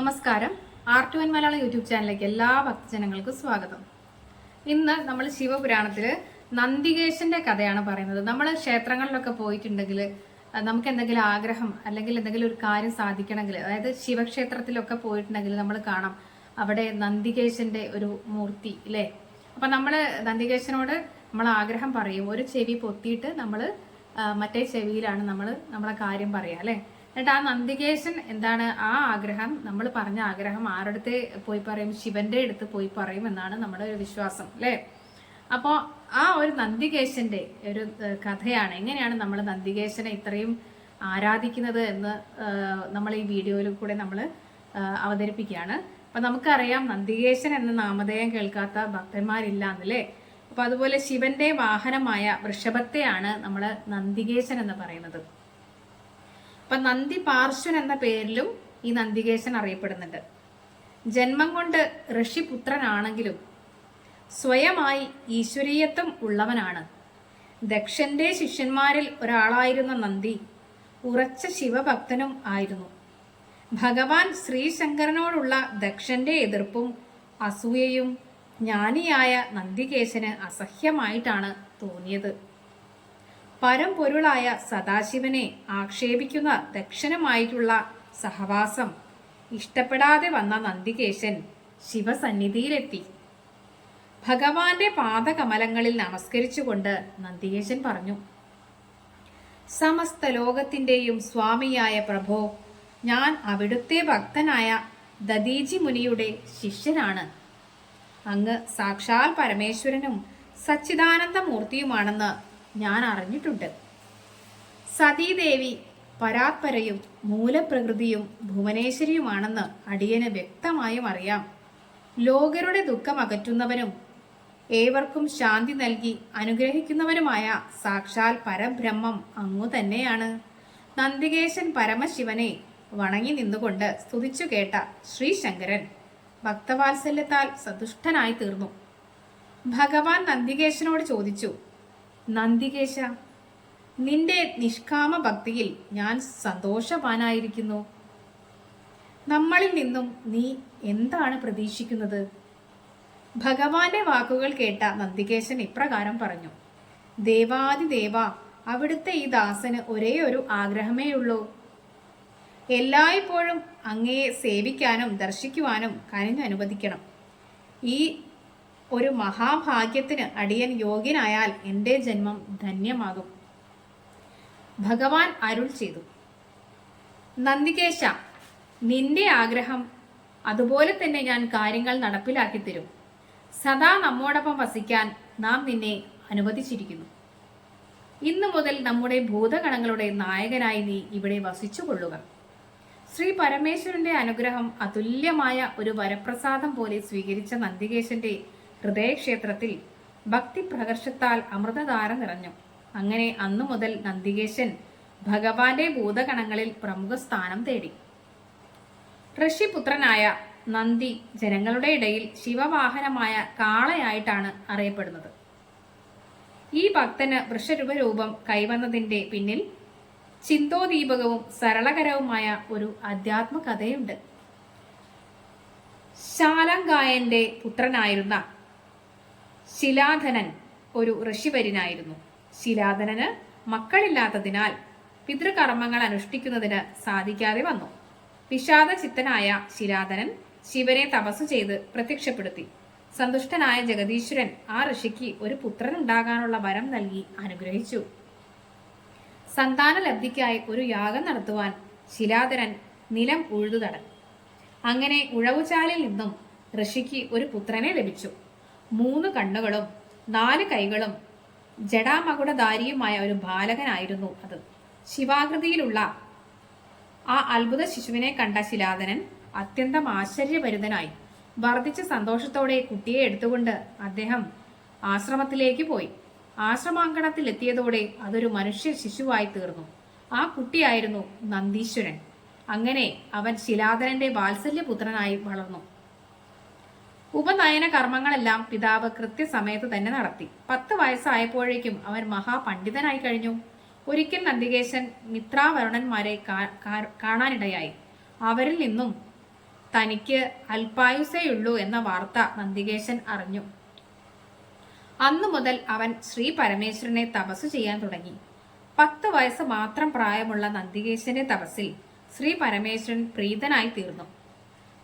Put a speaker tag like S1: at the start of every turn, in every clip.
S1: നമസ്കാരം. R two N Malayalam YouTube ചാനലിലേക്ക് എല്ലാ ഭക്തജനങ്ങൾക്കും സ്വാഗതം. ഇന്ന് നമ്മൾ ശിവപുരാണത്തിൽ നന്ദികേശന്റെ കഥയാണ് പറയുന്നത്. നമ്മൾ ക്ഷേത്രങ്ങളിലൊക്കെ പോയിട്ടുണ്ടെങ്കിൽ നമുക്ക് എന്തെങ്കിലും ആഗ്രഹം അല്ലെങ്കിൽ എന്തെങ്കിലും ഒരു കാര്യം സാധിക്കണമെങ്കിൽ അതായത് ശിവക്ഷേത്രത്തിലൊക്കെ പോയിട്ടുണ്ടെങ്കിൽ നമ്മൾ കാണാം. അവിടെ നന്ദികേശന്റെ ഒരു മൂർത്തി അല്ലേ അപ്പൊ നമ്മൾ നന്ദികേശനോട് നമ്മൾ ആഗ്രഹം പറയും. ഒരു ചെവി പൊത്തിയിട്ട് നമ്മൾ മറ്റേ ചെവിയിലാണ് നമ്മൾ നമ്മളെ കാര്യം പറയുക അല്ലേ? എന്നിട്ട് ആ നന്ദികേശൻ എന്താണ് ആ ആഗ്രഹം? നമ്മൾ പറഞ്ഞ ആഗ്രഹം ആരുടെ പോയി പറയും? ശിവന്റെ അടുത്ത് പോയി പറയും എന്നാണ് നമ്മുടെ ഒരു വിശ്വാസം അല്ലേ? അപ്പോ ആ ഒരു നന്ദികേശന്റെ ഒരു കഥയാണ്. എങ്ങനെയാണ് നമ്മൾ നന്ദികേശനെ ഇത്രയും ആരാധിക്കുന്നത് എന്ന് നമ്മൾ ഈ വീഡിയോയിൽ കൂടെ നമ്മൾ അവതരിപ്പിക്കുകയാണ്. അപ്പൊ നമുക്കറിയാം നന്ദികേശൻ എന്ന നാമധേയം കേൾക്കാത്ത ഭക്തന്മാരില്ല എന്നല്ലേ? അപ്പൊ അതുപോലെ ശിവന്റെ വാഹനമായ വൃഷഭത്തെയാണ് നമ്മൾ നന്ദികേശൻ എന്ന് പറയുന്നത്. അപ്പൊ നന്ദി പാർശ്വൻ എന്ന പേരിലും ഈ നന്ദികേശൻ അറിയപ്പെടുന്നുണ്ട്. ജന്മം കൊണ്ട് ഋഷിപുത്രനാണെങ്കിലും സ്വയമായി ഈശ്വരീയത്വം ഉള്ളവനാണ്. ദക്ഷന്റെ ശിഷ്യന്മാരിൽ ഒരാളായിരുന്ന നന്ദി ഉറച്ച ശിവഭക്തനും ആയിരുന്നു. ഭഗവാൻ ശ്രീശങ്കരനോടുള്ള ദക്ഷന്റെ എതിർപ്പും അസൂയയും ജ്ഞാനിയായ നന്ദികേശന് അസഹ്യമായിട്ടാണ് തോന്നിയത്. പരംപൊരുളായ സദാശിവനെ ആക്ഷേപിക്കുന്ന ദക്ഷിണമായിട്ടുള്ള സഹവാസം. ഇഷ്ടപ്പെടാതെ വന്ന നന്ദികേശൻ ശിവസന്നിധിയിലെത്തി. ഭഗവാന്റെ പാദകമലങ്ങളിൽ നമസ്കരിച്ചുകൊണ്ട് നന്ദികേശൻ പറഞ്ഞു സമസ്ത ലോകത്തിന്റെയും സ്വാമിയായ പ്രഭോ ഞാൻ അവിടുത്തെ ഭക്തനായ ദദീജി മുനിയുടെ ശിഷ്യനാണ്. അങ്ങ് സാക്ഷാൽ പരമേശ്വരനും സച്ചിദാനന്ദ മൂർത്തിയുമാണെന്ന് ഞാൻ അറിഞ്ഞിട്ടുണ്ട് സതീദേവി പരാത്പരയും മൂലപ്രകൃതിയും ഭുവനേശ്വരിയുമാണെന്ന് അടിയന് വ്യക്തമായും അറിയാം. ലോകരുടെ ദുഃഖം അകറ്റുന്നവനും ഏവർക്കും ശാന്തി നൽകി അനുഗ്രഹിക്കുന്നവനുമായ സാക്ഷാൽ പരബ്രഹ്മം അങ്ങു തന്നെയാണ്. നന്ദികേശൻ പരമശിവനെ വണങ്ങി നിന്നുകൊണ്ട് സ്തുതിച്ചു കേട്ട ശ്രീശങ്കരൻ ഭക്തവാത്സല്യത്താൽ സന്തുഷ്ടനായി തീർന്നു. ഭഗവാൻ നന്ദികേശനോട് ചോദിച്ചു നന്ദികേശ നിന്റെ നിഷ്കാമ ഭക്തിയിൽ ഞാൻ സന്തോഷവാനായിരിക്കുന്നു. നമ്മളിൽ നിന്നും നീ എന്താണ് പ്രതീക്ഷിക്കുന്നത്? ഭഗവാന്റെ വാക്കുകൾ കേട്ട നന്ദികേശൻ ഇപ്രകാരം പറഞ്ഞു ദേവാതിദേവ അവിടുത്തെ ഈ ദാസന് ഒരേ ഒരു ആഗ്രഹമേയുള്ളൂ എല്ലായ്പ്പോഴും അങ്ങയെ സേവിക്കാനും ദർശിക്കുവാനും കനിഞ്ഞനുവദിക്കണം. ഈ ഒരു മഹാഭാഗ്യത്തിന് അടിയൻ യോഗ്യനായാൽ എന്റെ ജന്മം ധന്യമാകും. ഭഗവാൻ അരുൾ ചെയ്തു. നന്ദികേശ നിന്റെ ആഗ്രഹം അതുപോലെ തന്നെ ഞാൻ കാര്യങ്ങൾ നടപ്പിലാക്കി തരും. സദാ നമ്മോടൊപ്പം വസിക്കാൻ നാം നിന്നെ അനുവദിച്ചിരിക്കുന്നു. ഇന്നു മുതൽ നമ്മുടെ ഭൂതഗണങ്ങളുടെ നായകനായി നീ ഇവിടെ വസിച്ചുകൊള്ളുക. ശ്രീ പരമേശ്വരന്റെ അനുഗ്രഹം അതുല്യമായ ഒരു വരപ്രസാദം പോലെ സ്വീകരിച്ച നന്ദികേശന്റെ ഹൃദയക്ഷേത്രത്തിൽ ഭക്തി പ്രകർഷത്താൽ അമൃതധാര നിറഞ്ഞു. അങ്ങനെ അന്നു മുതൽ നന്ദികേശൻ ഭഗവാന്റെ ഭൂതഗണങ്ങളിൽ പ്രമുഖ സ്ഥാനം തേടി. ഋഷിപുത്രനായ നന്ദി ജനങ്ങളുടെ ഇടയിൽ ശിവവാഹനമായ കാളയായിട്ടാണ് അറിയപ്പെടുന്നത്. ഈ ഭക്തന് വൃഷരൂപരൂപം കൈവന്നതിന്റെ പിന്നിൽ ചിന്തോദീപകവും സരളകരവുമായ ഒരു അധ്യാത്മകഥയുണ്ട്. ശാലങ്കായന്റെ പുത്രനായിരുന്ന ശിലാധനൻ ഒരു ഋഷിവര്യനായിരുന്നു. ശിലാധനന് മക്കളില്ലാത്തതിനാൽ പിതൃകർമ്മങ്ങൾ അനുഷ്ഠിക്കുന്നതിന് സാധിക്കാതെ വന്നു. വിഷാദ ചിത്തനായ ശിലാധനൻ ശിവനെ തപസ് ചെയ്ത് പ്രത്യക്ഷപ്പെടുത്തി. സന്തുഷ്ടനായ ജഗദീശ്വരൻ ആ ഋഷിക്ക് ഒരു പുത്രൻ ഉണ്ടാകാനുള്ള വരം നൽകി അനുഗ്രഹിച്ചു. സന്താന ലബ്ധിക്കായി ഒരു യാഗം നടത്തുവാൻ ശിലാധരൻ നിലം ഉഴുതു തടഞ്ഞു അങ്ങനെ ഉഴവുചാലിൽ നിന്നും ഋഷിക്ക് ഒരു പുത്രനെ ലഭിച്ചു. മൂന്ന് കണ്ണുകളും നാല് കൈകളും ജടാമകുടധാരിയുമായ ഒരു ബാലകനായിരുന്നു അത്. ശിവാകൃതിയിലുള്ള ആ അത്ഭുത ശിശുവിനെ കണ്ട ശിലാധനൻ അത്യന്തം ആശ്ചര്യഭരിതനായി. വർദ്ധിച്ച സന്തോഷത്തോടെ കുട്ടിയെ എടുത്തുകൊണ്ട് അദ്ദേഹം ആശ്രമത്തിലേക്ക് പോയി. ആശ്രമാങ്കണത്തിൽ എത്തിയതോടെ അതൊരു മനുഷ്യ ശിശുവായി തീർന്നു. ആ കുട്ടിയായിരുന്നു നന്ദീശ്വരൻ. അങ്ങനെ അവൻ ശിലാധനന്റെ വാത്സല്യപുത്രനായി വളർന്നു. ഉപനയന കർമ്മങ്ങളെല്ലാം പിതാവ് കൃത്യസമയത്ത് തന്നെ നടത്തി. പത്ത് വയസ്സായപ്പോഴേക്കും അവൻ മഹാപണ്ഡിതനായി കഴിഞ്ഞു. ഒരിക്കൽ നന്ദികേശൻ മിത്രാവരുണന്മാരെ കാണാനിടയായി. അവരിൽ നിന്നും തനിക്ക് അല്പായുസേയുള്ളൂ എന്ന വാർത്ത നന്ദികേശൻ അറിഞ്ഞു. അന്നു മുതൽ അവൻ ശ്രീ പരമേശ്വരനെ തപസ് ചെയ്യാൻ തുടങ്ങി. പത്ത് വയസ്സ് മാത്രം പ്രായമുള്ള നന്ദികേശന്റെ തപസ്സിൽ ശ്രീ പരമേശ്വരൻ പ്രീതനായി തീർന്നു.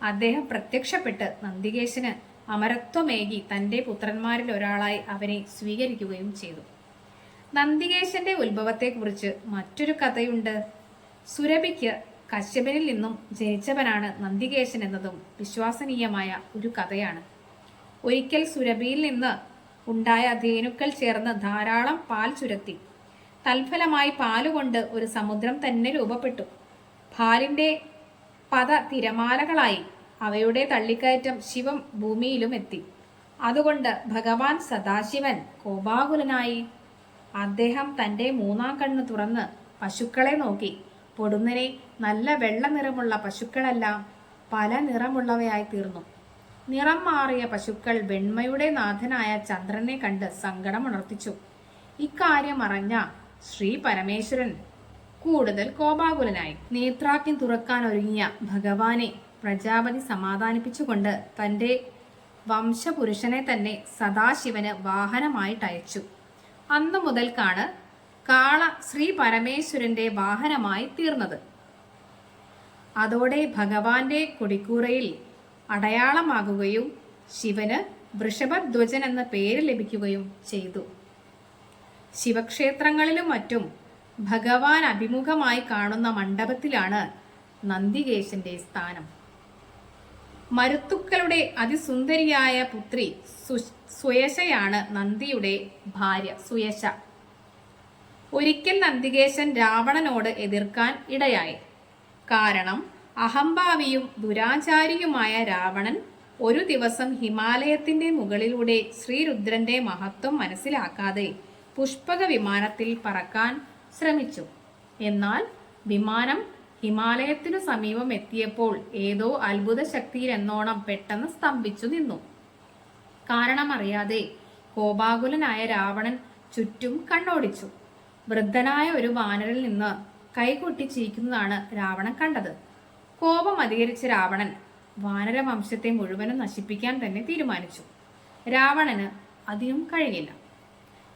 S1: അദ്ദേഹം പ്രത്യക്ഷപ്പെട്ട് നന്ദികേശന് അമരത്വമേകി തന്റെ പുത്രന്മാരിൽ ഒരാളായി അവനെ സ്വീകരിക്കുകയും ചെയ്തു. നന്ദികേശന്റെ ഉത്ഭവത്തെക്കുറിച്ച് മറ്റൊരു കഥയുണ്ട്. സുരഭിക്ക് കശ്യപനിൽ നിന്നും ജനിച്ചവനാണ് നന്ദികേശൻ എന്നതും വിശ്വസനീയമായ ഒരു കഥയാണ്. ഒരിക്കൽ സുരഭിയിൽ നിന്ന് ഉണ്ടായ ധേനുക്കൾ ചേർന്ന് ധാരാളം പാൽ ചുരത്തി. തൽഫലമായി പാലുകൊണ്ട് ഒരു സമുദ്രം തന്നെ രൂപപ്പെട്ടു. പാലിന്റെ പദ തിരമാലകളായി അവയുടെ തള്ളിക്കയറ്റം ശിവം ഭൂമിയിലും എത്തി. അതുകൊണ്ട് ഭഗവാൻ സദാശിവൻ കോപാകുലനായി. അദ്ദേഹം തന്റെ മൂന്നാം കണ്ണ് തുറന്ന് പശുക്കളെ നോക്കി. പൊടുന്നനെ നല്ല വെള്ള നിറമുള്ള പശുക്കളെല്ലാം പല നിറമുള്ളവയായി തീർന്നു. നിറം മാറിയ പശുക്കൾ വെണ്മയുടെ നാഥനായ ചന്ദ്രനെ കണ്ട് സങ്കടമുണർത്തിച്ചു. ഇക്കാര്യം അറിഞ്ഞ ശ്രീ പരമേശ്വരൻ കൂടുതൽ കോപാകുലനായി. നേത്രാഗ്നി തുറക്കാൻ ഒരുങ്ങിയ ഭഗവാനെ പ്രജാപതി സമാധാനിപ്പിച്ചുകൊണ്ട് തന്റെ വംശപുരുഷനെ തന്നെ സദാശിവന് വാഹനമായിട്ടയച്ചു. അന്നു മുതൽക്കാണ് കാള ശ്രീ പരമേശ്വരന്റെ വാഹനമായി തീർന്നത്. അതോടെ ഭഗവാന്റെ കൊടിക്കൂറയിൽ അടയാളമാകുകയും ശിവന് വൃഷഭധ്വജൻ എന്ന പേര് ലഭിക്കുകയും ചെയ്തു. ശിവക്ഷേത്രങ്ങളിലും മറ്റും ഭഗവാൻ അഭിമുഖമായി കാണുന്ന മണ്ഡപത്തിലാണ് നന്ദികേശന്റെ സ്ഥാനം. മരുത്തുക്കളുടെ അതിസുന്ദരിയായ പുത്രി സുയശയാണ് നന്ദിയുടെ ഭാര്യ സുയശ. ഒരിക്കൽ നന്ദികേശൻ രാവണനോട് എതിർക്കാൻ ഇടയായി. കാരണം അഹംഭാവിയും ദുരാചാരിയുമായ രാവണൻ ഒരു ദിവസം ഹിമാലയത്തിന്റെ മുകളിലൂടെ ശ്രീരുദ്രന്റെ മഹത്വം മനസ്സിലാക്കാതെ പുഷ്പക വിമാനത്തിൽ പറക്കാൻ ശ്രമിച്ചു. എന്നാൽ വിമാനം ഹിമാലയത്തിനു സമീപം എത്തിയപ്പോൾ ഏതോ അത്ഭുത ശക്തിയിൽ എന്നോണം പെട്ടെന്ന് സ്തംഭിച്ചു നിന്നു. കാരണമറിയാതെ കോപാകുലനായ രാവണൻ ചുറ്റും കണ്ണോടിച്ചു. വൃദ്ധനായ ഒരു വാനരിൽ നിന്ന് കൈകൊട്ടി ചിരിക്കുന്നതാണ് രാവണൻ കണ്ടത്. കോപം അധികരിച്ച രാവണൻ വാനരവംശത്തെ മുഴുവനും നശിപ്പിക്കാൻ തന്നെ തീരുമാനിച്ചു. രാവണന് അതിനും കഴിഞ്ഞില്ല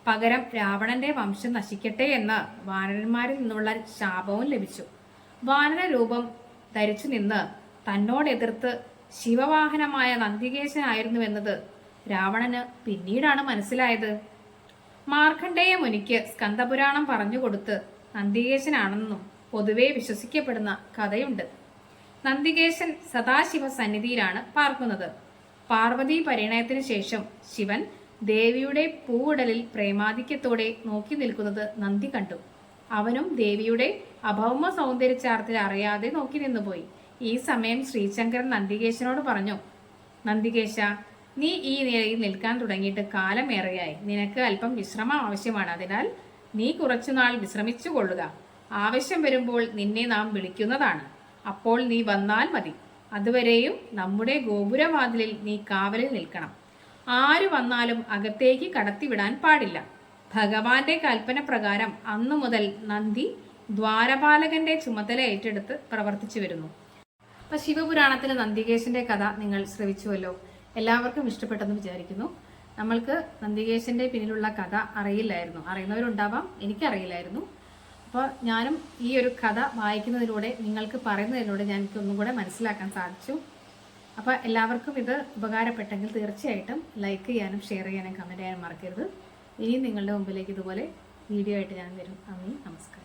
S1: പകരം രാവണന്റെ വംശം നശിക്കട്ടെ എന്ന് വാനരന്മാരിൽ നിന്നുള്ള ശാപവും ലഭിച്ചു. വാനര രൂപം ധരിച്ചു നിന്ന് തന്നോട് തന്നോടെതിർത്ത് ശിവവാഹനമായ നന്ദികേശനായിരുന്നുവെന്നത് രാവണന് പിന്നീടാണ് മനസ്സിലായത്. മാർക്കണ്ഡേയ മുനിക്ക് സ്കന്ദപുരാണം പറഞ്ഞുകൊടുത്ത് നന്ദികേശനാണെന്നും പൊതുവെ വിശ്വസിക്കപ്പെടുന്ന കഥയുണ്ട്. നന്ദികേശൻ സദാശിവ സന്നിധിയിലാണ് പാർക്കുന്നത്. പാർവതി പരിണയത്തിന് ശേഷം ശിവൻ ദേവിയുടെ പൂവിടലിൽ പ്രേമാധിക്യത്തോടെ നോക്കി നിൽക്കുന്നത് നന്ദി കണ്ടു. അവനും ദേവിയുടെ അഭൗമ സൗന്ദര്യച്ചാർത്തിൽ അറിയാതെ നോക്കി നിന്നുപോയി. ഈ സമയം ശ്രീശങ്കരൻ നന്ദികേശനോട് പറഞ്ഞു നന്ദികേശ നീ ഈ നിലയിൽ നിൽക്കാൻ തുടങ്ങിയിട്ട് കാലമേറെയായി. നിനക്ക് അല്പം വിശ്രമം ആവശ്യമാണ്. അതിനാൽ നീ കുറച്ചുനാൾ വിശ്രമിച്ചു കൊള്ളുക. ആവശ്യം വരുമ്പോൾ നിന്നെ നാം വിളിക്കുന്നതാണ്. അപ്പോൾ നീ വന്നാൽ മതി. അതുവരെയും നമ്മുടെ ഗോപുരവാതിലിൽ നീ കാവലിൽ നിൽക്കണം. ആര് വന്നാലും അകത്തേക്ക് കടത്തിവിടാൻ പാടില്ല. ഭഗവാന്റെ കൽപ്പന പ്രകാരം അന്നു മുതൽ നന്ദി ദ്വാരപാലകന്റെ ചുമതല ഏറ്റെടുത്ത് പ്രവർത്തിച്ചു വരുന്നു. അപ്പൊ ശിവപുരാണത്തിലെ നന്ദികേശന്റെ കഥ നിങ്ങൾ ശ്രവിച്ചുവല്ലോ. എല്ലാവർക്കും ഇഷ്ടപ്പെട്ടെന്ന് വിചാരിക്കുന്നു. നമ്മൾക്ക് നന്ദികേശന്റെ പിന്നിലുള്ള കഥ അറിയില്ലായിരുന്നു. അറിയുന്നവരുണ്ടാവാം എനിക്കറിയില്ലായിരുന്നു. അപ്പോൾ ഞാനും ഈ ഒരു കഥ വായിക്കുന്നതിലൂടെ നിങ്ങൾക്ക് പറയുന്നതിലൂടെ ഞാൻ എനിക്ക് ഒന്നും കൂടെ മനസ്സിലാക്കാൻ സാധിച്ചു. അപ്പോൾ എല്ലാവർക്കും ഇത് ഉപകാരപ്പെട്ടെങ്കിൽ തീർച്ചയായിട്ടും ലൈക്ക് ചെയ്യാനും ഷെയർ ചെയ്യാനും കമന്റ് ചെയ്യാനും മറക്കരുത്. ഇനിയും നിങ്ങളുടെ മുമ്പിലേക്ക് ഇതുപോലെ വീഡിയോ ആയിട്ട് ഞാൻ വരും. നന്ദി നമസ്കാരം.